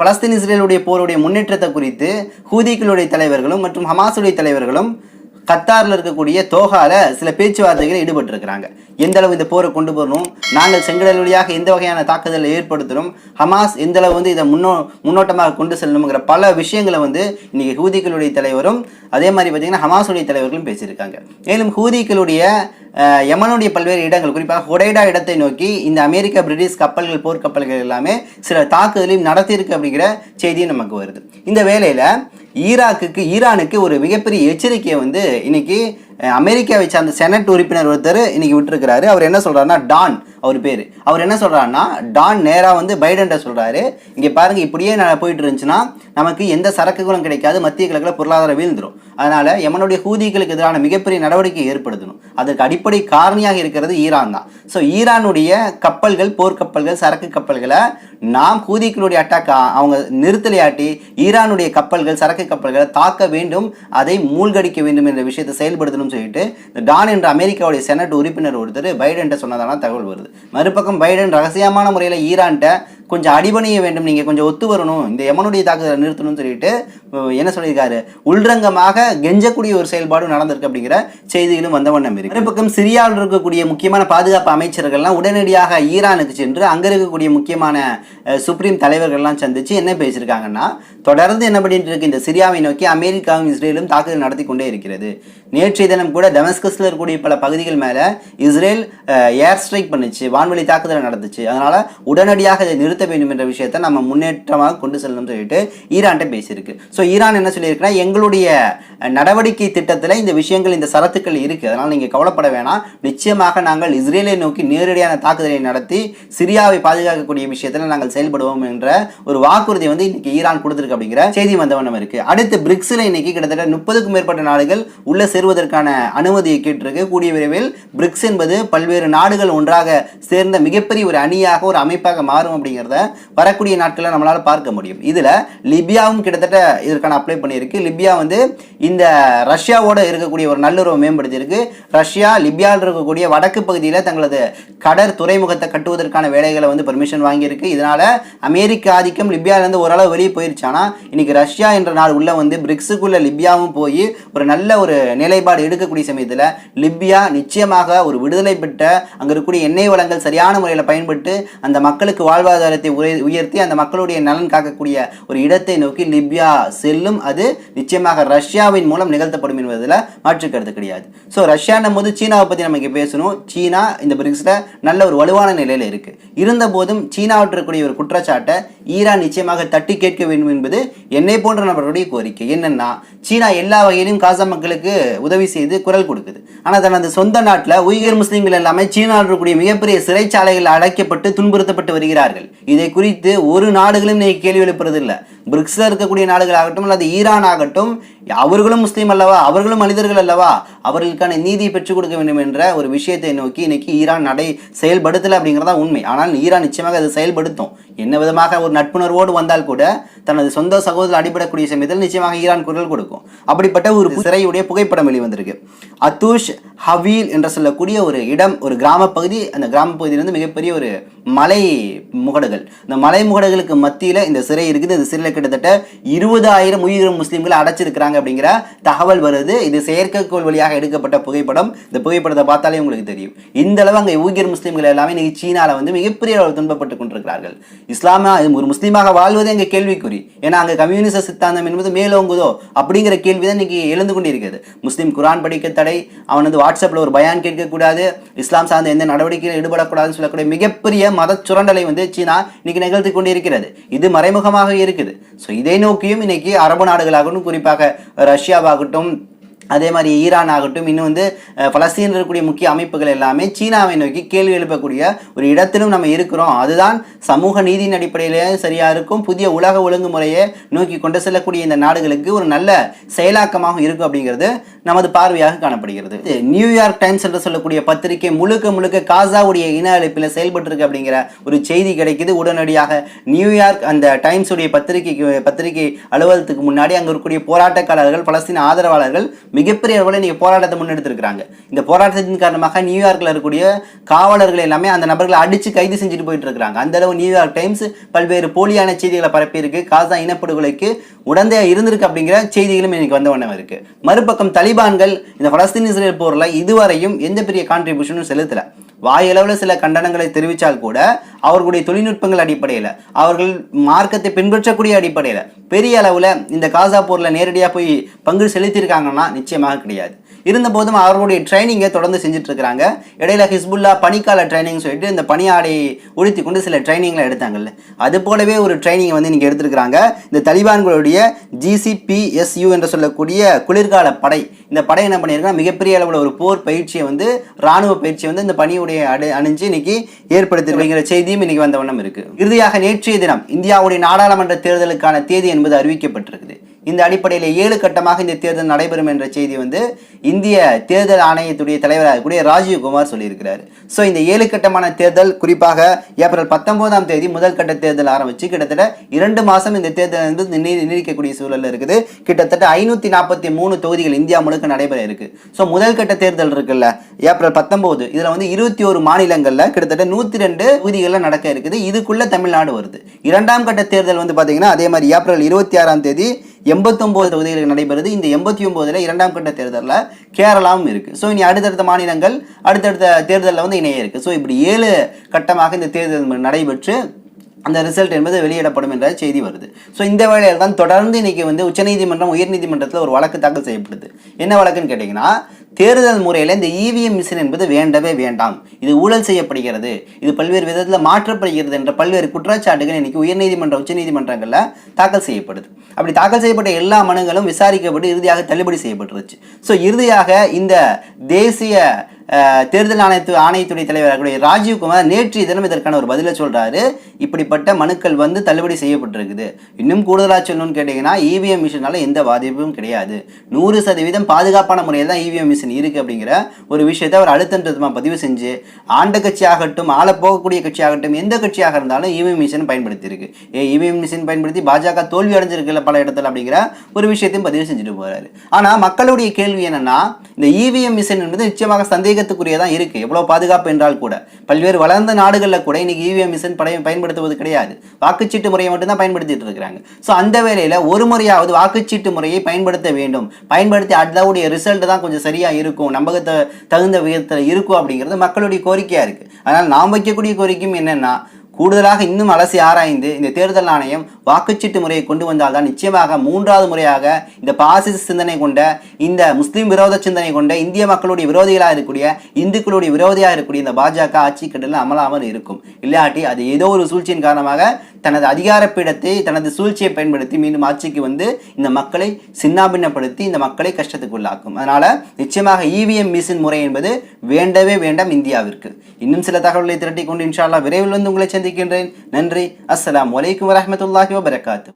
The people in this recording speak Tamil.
பலஸ்தீன் இஸ்ரேலுடைய போருடைய முன்னேற்றத்தை குறித்து ஹூதிகளுடைய தலைவர்களும் மற்றும் ஹமாஸுடைய தலைவர்களும் கத்தாரில் இருக்கக்கூடிய தோஹால சில பேச்சுவார்த்தைகளில் ஈடுபட்டிருக்கிறாங்க. எந்த அளவு இந்த போரை கொண்டு போகணும் நாங்கள் செங்கடல் வழியாக எந்த வகையான தாக்குதலை ஏற்படுத்தணும் ஹமாஸ் எந்த அளவு வந்து இதை முன்னோ முன்னோட்டமாக கொண்டு செல்லணுங்கிற பல விஷயங்களை வந்து இன்னைக்கு ஹூதிகளுடைய தலைவரும் அதே மாதிரி பார்த்தீங்கன்னா ஹமாஸுடைய தலைவர்களும் பேசியிருக்காங்க. மேலும் ஹூதிகளுடைய யமனுடைய பல்வேறு இடங்கள் குறிப்பாக ஹொடைடா இடத்தை நோக்கி இந்த அமெரிக்க பிரிட்டிஷ் கப்பல்கள் போர்க்கப்பல்கள் எல்லாமே சில தாக்குதலையும் நடத்தியிருக்கு அப்படிங்கிற செய்தியும் நமக்கு வருது. இந்த வேலையில் ஈராக்குக்கு ஈரானுக்கு ஒரு மிகப்பெரிய எச்சரிக்கையை வந்து இன்னைக்கு அமெரிக்காவை சார்ந்த செனட் உறுப்பினர் ஒருத்தர் இன்னைக்கு விட்டுருக்கிறாரு. அவர் என்ன சொல்கிறாருன்னா டான் அவர் பேர். அவர் என்ன சொல்கிறாருன்னா டான் நேராக வந்து பைடன்ட்ட சொல்கிறாரு இங்கே பாருங்க இப்படியே நான் போயிட்டு இருந்துச்சுன்னா நமக்கு எந்த சரக்குகளும் கிடைக்காது மத்திய கிழக்கில் பொருளாதாரம் வீழ்ந்துடும் அதனால் எமனுடைய ஹூதிகளுக்கு எதிரான மிகப்பெரிய நடவடிக்கை ஏற்படுத்தணும். அதற்கு அடிப்படை காரணியாக இருக்கிறது ஈரான் தான். ஸோ ஈரானுடைய கப்பல்கள் போர்க்கப்பல்கள் சரக்கு கப்பல்களை நாம் ஹூதிகளுடைய அட்டாக் அவங்க நிறுத்தலையாட்டி ஈரானுடைய கப்பல்கள் சரக்கு கப்பல்களை தாக்க வேண்டும் அதை மூழ்கடிக்க வேண்டும் என்ற விஷயத்தை செயல்படுத்தணும் அப்படின்னு சொல்லிட்டு இந்த டான் என்ற அமெரிக்காவுடைய செனட் உறுப்பினர் ஒருத்தர் பைடன்ட்ட சொன்னதான தகவல் வருது. மறுபக்கம் பைடன் ரகசியமான முறையில் ஈரான்ட்ட கொஞ்சம் அடிபணிய வேண்டும் நீங்கள் கொஞ்சம் ஒத்து வரணும் இந்த யமனுடைய தாக்குதலை நிறுத்தணும்னு சொல்லிட்டு என்ன சொல்லியிருக்காரு? உள்ரங்கமாக கெஞ்சக்கூடிய ஒரு செயல்பாடு நடந்திருக்கு அப்படிங்கிற செய்திகளும் வந்த வண்ணம் இருக்கு. மறுபக்கம் சிரியாவில் இருக்கக்கூடிய முக்கியமான பாதுகாப்பு அமைச்சர்கள்லாம் உடனடியாக ஈரானுக்கு சென்று அங்கே இருக்கக்கூடிய முக்கியமான சுப்ரீம் தலைவர்கள்லாம் சந்திச்சு என்ன பேசியிருக்காங்கன்னா தொடர்ந்து என்ன பண்ணிட்டு இருக்கு இந்த சிரியாவை நோக்கி அமெரிக்காவும் இஸ்ரேலும் தாக்குதல் நடத்தி கொண்டே இருக்கிறது. நேற்றைய தினம் கூட டெமஸ்கஸில் இருக்கக்கூடிய பல பகுதிகள் மேலே இஸ்ரேல் ஏர் ஸ்ட்ரைக் பண்ணுச்சு வான்வெளி தாக்குதலை நடந்துச்சு அதனால உடனடியாக இதை நிறுத்த வேண்டும் என்ற விஷயத்தை நம்ம முன்னேற்றமாக கொண்டு செல்லணும்னு சொல்லிட்டு ஈரான்ட்ட பேசியிருக்கு. ஸோ ஈரான் என்ன சொல்லியிருக்குன்னா எங்களுடைய நடவடிக்கை திட்டத்தில் இந்த விஷயங்கள் இந்த சரத்துக்கள் இருக்கு. அதனால் நீங்கள் கவலைப்பட வேணாம். நிச்சயமாக நாங்கள் இஸ்ரேலை நோக்கி நேரடியான தாக்குதலை நடத்தி சிரியாவை பாதுகாக்கக்கூடிய விஷயத்தில் நாங்கள் செயல்படுவோம் என்ற ஒரு வாக்குறுதி வந்து இன்னைக்கு ஈரான் கொடுத்துருக்கு அப்படிங்கிற செய்தி வந்தவண்ணம் இருக்கு. அடுத்து பிரிக்ஸில் இன்னைக்கு கிட்டத்தட்ட முப்பதுக்கும் மேற்பட்ட நாடுகள் உள்ள சேருவதற்கான அனுமதியை கேட்டிருக்கு. கூடிய விரைவில் பிரிக்ஸ் என்பது பல்வேறு நாடுகள் ஒன்றாக சேர்ந்த மிகப்பெரிய ஒரு அணியாக ஒரு அமைப்பாக மாறும் அப்படிங்கிறது வரக்கூடிய நாட்களில் நம்மளால் பார்க்க முடியும். இதில் லிபியாவும் கிட்டத்தட்ட இதற்கான அப்ளை பண்ணியிருக்கு. லிபியா வந்து இந்த ரஷ்யாவோட இருக்கக்கூடிய ஒரு நல்லுறவை மேம்படுத்தியிருக்கு. ரஷ்யா லிபியாவில் இருக்கக்கூடிய வடக்கு பகுதியில் தங்களது கடற் துறைமுகத்தை கட்டுவதற்கான வேலைகளை வந்து பெர்மிஷன் வாங்கியிருக்கு. இதனால அமெரிக்க ஆதிக்கம் லிபியாவிலேருந்து ஓரளவு வெளியே போயிருச்சானா இன்னைக்கு ரஷ்யா என்ற நாள் உள்ள வந்து பிரிக்ஸுக்குள்ள லிபியாவும் போய் ஒரு நல்ல ஒரு நிலைப்பாடு எடுக்கக்கூடிய சமயத்தில் லிபியா நிச்சயமாக ஒரு விடுதலை பெற்ற அங்கே இருக்கக்கூடிய எண்ணெய் வளங்கள் சரியான முறையில் பயன்பட்டு அந்த மக்களுக்கு வாழ்வாதாரத்தை உயர் உயர்த்தி அந்த மக்களுடைய நலன் காக்கக்கூடிய ஒரு இடத்தை நோக்கி லிபியா செல்லும். அது நிச்சயமாக ரஷ்யாவின் மூலம் நிகழ்த்தப்படும் என்பதில் மாற்று கருத்து கிடையாது. ஸோ ரஷ்யான்னும் போது சீனாவை பற்றி நமக்கு பேசணும். சீனா இந்த பிரிக்ஸில் நல்ல ஒரு வலுவான நிலையில் இருக்குது இருந்த போதும் சீனாவிட்டு இருக்கக்கூடிய ஒரு குற்றச்சாட்டை ஈரான் நிச்சயமாக தட்டி கேட்க வேண்டும் என்பது என்னை போன்ற நபருடைய கோரிக்கை. என்னென்னா சீனா எல்லா வகையிலும் காசா மக்களுக்கு உதவி செய்து குரல் கொடுக்குது. ஆனால் தனது சொந்த நாட்டில் உய்கர் முஸ்லீம்கள் எல்லாமே சீனாவில் இருக்கக்கூடிய மிகப்பெரிய சிறைச்சாலைகள் அடைக்கப்பட்டு துன்புறுத்தப்பட்டு வருகிறார்கள். இதை குறித்து ஒரு நாடுகளும் இன்னைக்கு கேள்வி எழுப்புறதில்லை. பிரிக்ஸில் இருக்கக்கூடிய நாடுகள் ஆகட்டும் அல்லது ஈரான் ஆகட்டும் அவர்களும் முஸ்லீம் அல்லவா அவர்களும் மனிதர்கள் அல்லவா அவர்களுக்கான நீதியை பெற்றுக் கொடுக்க வேண்டும் என்ற ஒரு விஷயத்தை நோக்கி இன்னைக்கு ஈரான் நடை செயல்படுத்தலை அப்படிங்கிறதா உண்மை. ஆனால் ஈரான் நிச்சயமாக அது செயல்படுத்தும். என்ன விதமாக ஒரு நட்புணர்வோடு வந்தால் கூட தனது சொந்த சகோதரர் அடிபடக்கூடிய சமயத்தில் நிச்சயமாக ஈரான் குரல் கொடுக்கும். அப்படிப்பட்ட ஒரு சிறையுடைய புகைப்படம் வெளிவந்திருக்கு. அத்தூஷ் ஹவீல் என்று சொல்லக்கூடிய ஒரு இடம் ஒரு கிராம பகுதி அந்த கிராம பகுதியிலிருந்து மிகப்பெரிய ஒரு மலை முகடுகள். இந்த மலை முகடுகளுக்கு மத்தியில் இந்த சிறை இருக்குது. இந்த சிறையில் கிட்டத்தட்ட இருபதாயிரம் உயிர் முஸ்லீம்கள் அடைச்சிருக்கிறாங்க அப்படிங்கிற தகவல் வருது. இது செயற்கைக்கோள் வழியாக எடுக்கப்பட்ட புகைப்படம். இந்த புகைப்படத்தை பார்த்தாலே உங்களுக்கு தெரியும். இந்த அளவு அங்கே ஊகியர் முஸ்லீம்கள் எல்லாமே இன்னைக்கு சீனால வந்து மிகப்பெரிய அளவு துன்பப்பட்டு கொண்டிருக்கிறார்கள். இஸ்லாமா ஒரு முஸ்லீமாக வாழ்வதே எங்கள் கேள்விக்குறி. ஏன்னா அங்கே கம்யூனிச சித்தாந்தம் என்பது மேலோங்குதோ அப்படிங்கிற கேள்வி தான் இன்னைக்கு எழுந்து கொண்டிருக்கிறது. முஸ்லீம் குரான் படிக்க தடை அவனது வாட்ஸ்அப்பில் ஒரு பயான் கேட்கக்கூடாது இஸ்லாம் சார்ந்த எந்த நடவடிக்கையில் ஈடுபடக்கூடாதுன்னு சொல்லக்கூடிய மிகப்பெரிய மத சுரண்டலை வந்து சீனா இன்னைக்கு நிகழ்த்தி கொண்டிருக்கிறது. இது மறைமுகமாக இருக்குது. ஸோ இதை நோக்கியும் இன்னைக்கு அரபு நாடுகளாகட்டும் குறிப்பாக ரஷ்யாவாகட்டும் அதே மாதிரி ஈரான் ஆகட்டும் இன்னும் வந்து அஹ், பலஸ்தீனில் இருக்கக்கூடிய முக்கிய அமைப்புகள் எல்லாமே சீனாவை நோக்கி கேள்வி எழுப்பக்கூடிய ஒரு இடத்திலும் நம்ம இருக்கிறோம். அதுதான் சமூக நீதியின் அடிப்படையிலே சரியாக இருக்கும். புதிய உலக ஒழுங்குமுறையை நோக்கி கொண்டு செல்லக்கூடிய இந்த நாடுகளுக்கு ஒரு நல்ல செயலாக்கமாக இருக்கும் அப்படிங்கிறது நமது பார்வையாக காணப்படுகிறது. நியூயார்க் டைம்ஸ் என்று சொல்லக்கூடிய பத்திரிகை முழுக்க முழுக்க காசாவுடைய இன அழைப்பில் செயல்பட்டுருக்கு அப்படிங்கிற ஒரு செய்தி கிடைக்குது. உடனடியாக நியூயார்க் அந்த டைம்ஸுடைய பத்திரிகைக்கு பத்திரிகை அலுவலகத்துக்கு முன்னாடி அங்கே இருக்கக்கூடிய போராட்டக்காரர்கள் பலஸ்தீன ஆதரவாளர்கள் மிகப்பெரிய அளவில் இன்னைக்கு போராட்டத்தை முன்னெடுத்திருக்கிறாங்க. இந்த போராட்டத்தின் காரணமாக நியூயார்க்கில் இருக்கக்கூடிய காவலர்கள் எல்லாமே அந்த நபர்களை அடித்து கைது செஞ்சுட்டு போயிட்டு இருக்கிறாங்க அந்த அளவு நியூயார்க் டைம்ஸ் பல்வேறு போலியான செய்திகளை பரப்பியிருக்கு காசா இனப்படுகொலைக்கு உடந்தையாக இருந்திருக்கு அப்படிங்கிற செய்திகளும் எனக்கு வந்த வண்ணம் இருக்கு. மறுபக்கம் தலிபான்கள் இந்த பலஸ்தீன் இஸ்ரேல் போரில் இதுவரையும் எந்த பெரிய கான்ட்ரிபியூஷனும் செலுத்தலை. வாயளவில் சில கண்டனங்களை தெரிவித்தால் கூட அவர்களுடைய தொழில்நுட்பங்கள் அடிப்படையில் அவர்கள் மார்க்கத்தை பின்பற்றக்கூடிய அடிப்படையில் பெரிய அளவில் இந்த காசா போரில் நேரடியாக போய் பங்கு செலுத்தியிருக்காங்கன்னா நிச்சயமாக கிடையாது. இருந்தபோதும் அவர்களுடைய ட்ரைனிங்கை தொடர்ந்து செஞ்சுட்டு இருக்கிறாங்க இடையில ஹிஸ்புல்லா பனிக்கால ட்ரைனிங் சொல்லிட்டு இந்த பணியாடை உடுத்தி கொண்டு சில ட்ரைனிங்லாம் எடுத்தாங்கல்ல. அது போலவே ஒரு ட்ரைனிங்கை வந்து இன்றைக்கி எடுத்திருக்கிறாங்க. இந்த தலிபான்களுடைய ஜிசிபிஎஸ்யூ என்று சொல்லக்கூடிய குளிர்கால படை. இந்த படை என்ன பண்ணியிருக்கா மிகப்பெரிய அளவில் ஒரு போர் பயிற்சியை வந்து ராணுவ பயிற்சியை வந்து இந்த பணியுடைய அடு அணிஞ்சு இன்னைக்கு ஏற்படுத்திருக்கிற செய்தியும் இன்னைக்கு வந்த வண்ணம் இருக்கு. இறுதியாக நேற்றைய தினம் இந்தியாவுடைய நாடாளுமன்ற தேர்தலுக்கான தேதி என்பது அறிவிக்கப்பட்டிருக்குது. இந்த அடிப்படையில் ஏழு கட்டமாக இந்த தேர்தல் நடைபெறும் என்ற செய்தி வந்து இந்திய தேர்தல் ஆணையத்துடைய தலைவராக கூடிய ராஜீவ் குமார் சொல்லியிருக்கிறார். ஸோ இந்த ஏழு கட்டமான தேர்தல் குறிப்பாக ஏப்ரல் பத்தொன்பதாம் தேதி முதல் கட்ட தேர்தல் ஆரம்பித்து கிட்டத்தட்ட இரண்டு மாதம் இந்த தேர்தல் என்பது நீடிக்கக்கூடிய சூழலில் இருக்குது. கிட்டத்தட்ட ஐநூற்றி நாற்பத்தி மூணு தொகுதிகள் இந்தியா முழுக்க நடைபெற இருக்கு. ஸோ முதல் கட்ட தேர்தல் இருக்குல்ல ஏப்ரல் பத்தொம்போது இதில் வந்து இருபத்தி ஒரு மாநிலங்களில் கிட்டத்தட்ட நூற்றி ரெண்டு தொகுதிகளில் நடக்க இருக்குது. இதுக்குள்ளே தமிழ்நாடு வருது. இரண்டாம் கட்ட தேர்தல் வந்து பார்த்தீங்கன்னா அதே மாதிரி ஏப்ரல் இருபத்தி ஆறாம் தேதி எண்பத்தொம்போது தொகுதிகளுக்கு நடைபெறுது. இந்த எண்பத்தி ஒம்போதில் இரண்டாம் கட்ட தேர்தலில் கேரளாவும் இருக்குது ஸோ இனி அடுத்தடுத்த மாநிலங்கள் அடுத்தடுத்த தேர்தலில் வந்து இணைய இருக்குது ஸோ இப்படி ஏழு கட்டமாக இந்த தேர்தல் நடைபெற்று அந்த ரிசல்ட் என்பது வெளியிடப்படும் என்ற செய்தி வருது. ஸோ இந்த வேளையில் தான் தொடர்ந்து இன்றைக்கி வந்து உச்சநீதிமன்றம் உயர்நீதிமன்றத்தில் ஒரு வழக்கு தாக்கல் செய்யப்படுது. என்ன வழக்குன்னு கேட்டிங்கன்னா தேர்தல் முறையில் இந்த இவிஎம் மிஷின் என்பது வேண்டவே வேண்டாம். இது ஊழல் செய்யப்படுகிறது. இது பல்வேறு விதத்தில் மாற்றப்படுகிறது என்ற பல்வேறு குற்றச்சாட்டுகள் இன்னைக்கு உயர்நீதிமன்ற உச்சநீதிமன்றங்களில் தாக்கல் செய்யப்படுது. அப்படி தாக்கல் செய்யப்பட்ட எல்லா மனுங்களும் விசாரிக்கப்பட்டு இறுதியாக தள்ளுபடி செய்யப்பட்டுருச்சு. ஸோ இறுதியாக இந்த தேசிய தேர்தல் ஆணையத்து ஆணையத்துறை தலைவராக ராஜீவ்குமார் நேற்று தினம் இதற்கான ஒரு பதிலை சொல்றாரு. இப்படிப்பட்ட மனுக்கள் வந்து தள்ளுபடி செய்யப்பட்டிருக்குது. இன்னும் கூடுதலாக சொல்லணும்னு கேட்டிங்கன்னா இவிஎம் மிஷினால எந்த பாதிப்பும் கிடையாது. நூறு சதவீதம் பாதுகாப்பான முறையில் தான் இவிஎம் மிஷின் இருக்கு அப்படிங்கிற ஒரு விஷயத்தை அவர் அழுத்தமாக பதிவு செஞ்சு ஆண்ட கட்சியாகட்டும் ஆள போகக்கூடிய கட்சியாகட்டும் எந்த கட்சியாக இருந்தாலும் இவிஎம் மிஷின் பயன்படுத்தியிருக்கு. ஏ இவிஎம் மிஷின் பயன்படுத்தி பாஜக தோல்வி அடைஞ்சிருக்குல்ல பல இடத்துல அப்படிங்கிற ஒரு விஷயத்தையும் பதிவு செஞ்சுட்டு போறாரு. ஆனா மக்களுடைய கேள்வி என்னன்னா இந்த இவிஎம் மிஷின் என்பது நிச்சயமாக சந்தேகத்துக்குரியதான் இருக்கு. எவ்வளவு பாதுகாப்பு என்றால் கூட. பல்வேறு வளர்ந்த நாடுகளில் கூட இன்னைக்கு இவிஎம் மிஷின் படை பயன்படுத்துவது கிடையாது. வாக்குச்சீட்டு முறையை மட்டும்தான் பயன்படுத்திட்டு இருக்கிறாங்க. ஸோ அந்த வேளையில ஒரு முறையாவது வாக்குச்சீட்டு முறையை பயன்படுத்த வேண்டும். பயன்படுத்தி அதோடைய ரிசல்ட் தான் கொஞ்சம் சரியா இருக்கும். நம்பகத்தை தகுந்த விதத்தில் இருக்கும் அப்படிங்கிறது மக்களுடைய கோரிக்கையா இருக்கு. அதனால் நாம் வைக்கக்கூடிய கோரிக்கையும் என்னன்னா கூடுதலாக இன்னும் அலசி ஆராய்ந்து இந்த தேர்தல் ஆணையம் வாக்குச்சீட்டு முறையை கொண்டு வந்தால்தான் நிச்சயமாக மூன்றாவது முறையாக இந்த பாசிச சிந்தனை கொண்ட இந்த முஸ்லீம் விரோத சிந்தனை கொண்ட இந்திய மக்களுடைய விரோதிகளாக இருக்கக்கூடிய இந்துக்களுடைய விரோதியாக இருக்கக்கூடிய இந்த பாஜக ஆட்சி கட்டளில் அமலாமல் இருக்கும். இல்லாட்டி அது ஏதோ ஒரு சூழ்ச்சியின் காரணமாக தனது அதிகார பீடத்தை தனது சூழ்ச்சியை பயன்படுத்தி மீண்டும் ஆட்சிக்கு வந்து இந்த மக்களை சின்னாபின்னப்படுத்தி இந்த மக்களை கஷ்டத்துக்குள்ளாக்கும். அதனால் நிச்சயமாக இவிஎம் மிஷின் முறை என்பது வேண்டவே வேண்டாம் இந்தியாவிற்கு. இன்னும் சில தகவல்களை திரட்டி கொண்டு இன்ஷால்லா விரைவில் வந்து உங்களை சந்திக்கின்றேன். நன்றி. அஸ்லாம் வலைக்கம் வரமத்துல்லாஹி வபரகாத்து.